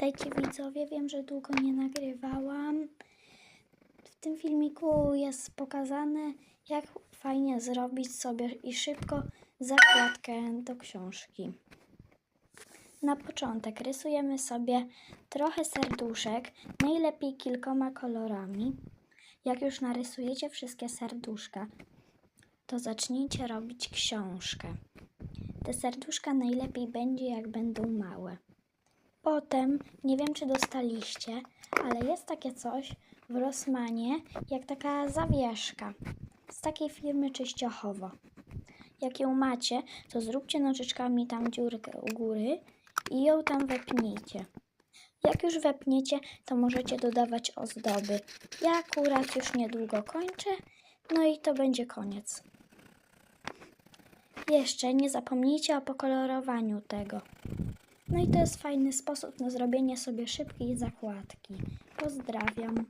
Witajcie widzowie, wiem, że długo nie nagrywałam. W tym filmiku jest pokazane, jak fajnie zrobić sobie i szybko zakładkę do książki. Na początek rysujemy sobie trochę serduszek, najlepiej kilkoma kolorami. Jak już narysujecie wszystkie serduszka, to zacznijcie robić książkę. Te serduszka najlepiej będzie, jak będą małe. Potem, nie wiem czy dostaliście, ale jest takie coś w Rossmanie, jak taka zawieszka z takiej firmy Czyściochowo. Jak ją macie, to zróbcie nożyczkami tam dziurkę u góry i ją tam wepnijcie. Jak już wepniecie, to możecie dodawać ozdoby. Ja akurat już niedługo kończę, no i to będzie koniec. Jeszcze nie zapomnijcie o pokolorowaniu tego. No i to jest fajny sposób na zrobienie sobie szybkiej zakładki. Pozdrawiam.